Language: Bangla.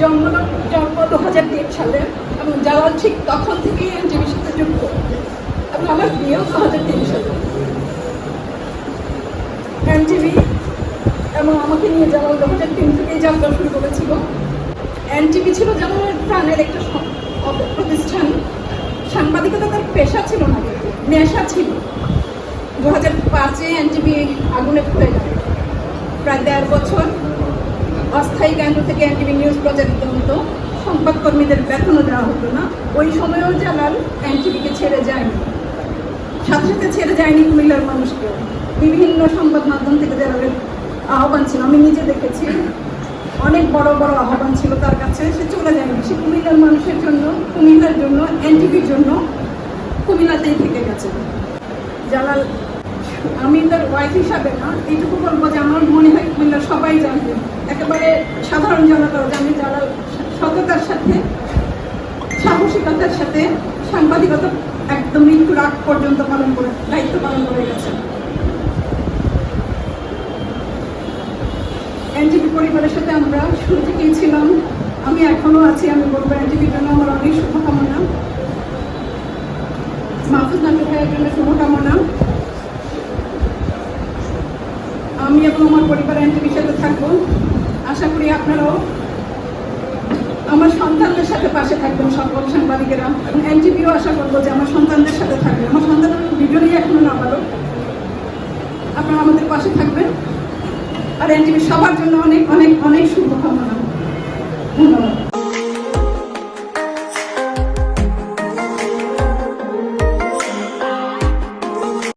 জন্ম জন্ম দু হাজার তিন সালে এবং জালাল ঠিক তখন থেকেই এনটিভির সাথে যুক্ত। এবং আমার বিয়েও দু হাজার তিন সালে। এনটিভি এবং আমাকে নিয়ে জালাল দু হাজার তিন থেকেই যাত্রা শুরু করেছিল। এনটিভি ছিল জালালের প্রাণের একটা প্রতিষ্ঠান। সাংবাদিকতা তার পেশা ছিল না, নেশা ছিল। দু হাজার পাঁচে এনটিভি আগুনে পুড়ে যায়। প্রায় দেড় বছর অস্থায়ী কেন্দ্র থেকে এনটিভি নিউজ প্রচারিত হতো। সংবাদকর্মীদের বেতনও দেওয়া হতো না। ওই সময়েও জালাল এনটিভিকে ছেড়ে যায়নি। সাথে সাথে ছেড়ে যায়নি কুমিল্লার মানুষকে বিভিন্ন সংবাদ মাধ্যম থেকে জালালের আহ্বান ছিল। আমি নিজে দেখেছি। অনেক বড় বড় আহ্বান ছিল তার কাছে। সে চলে যায়নি। সে কুমিল্লার মানুষের জন্য, কুমিল্লার জন্য, এনটিভির জন্য কুমিল্লাতেই থেকে গেছে। জালাল, আমি তার ওয়াইফ হিসাবে না। এইটুকু বলব যে আমার মনে সাহসিকতার সাথে সাংবাদিকতা একদম মৃত্যুর আগ পর্যন্ত পালন করে, দায়িত্ব পালন করে গেছে। এনজিপি পরিবারের সাথে আমরা শুরু থেকেই ছিলাম। আমি এখনও আছি, আমি বলব এনজিপির জন্য আমার অনেক শুভকামনা। মাহফুজ নাকি ভাইয়ের জন্য শুভকামনা। আমি এবং আমার পরিবার এনটিভির সাথে থাকব। আশা করি আপনারাও আমার সন্তানদের সাথে পাশে থাকবেন সকল সাংবাদিকেরা এবং এনটিভিও আশা করব যে আমার সন্তানদের সাথে থাকবে। আমার সন্তানের ভিডিওই এখনও না, ভালো। আপনারা আমাদের পাশে থাকবেন। আর এনটিভি সবার জন্য অনেক অনেক অনেক শুভকামনা। ধন্যবাদ।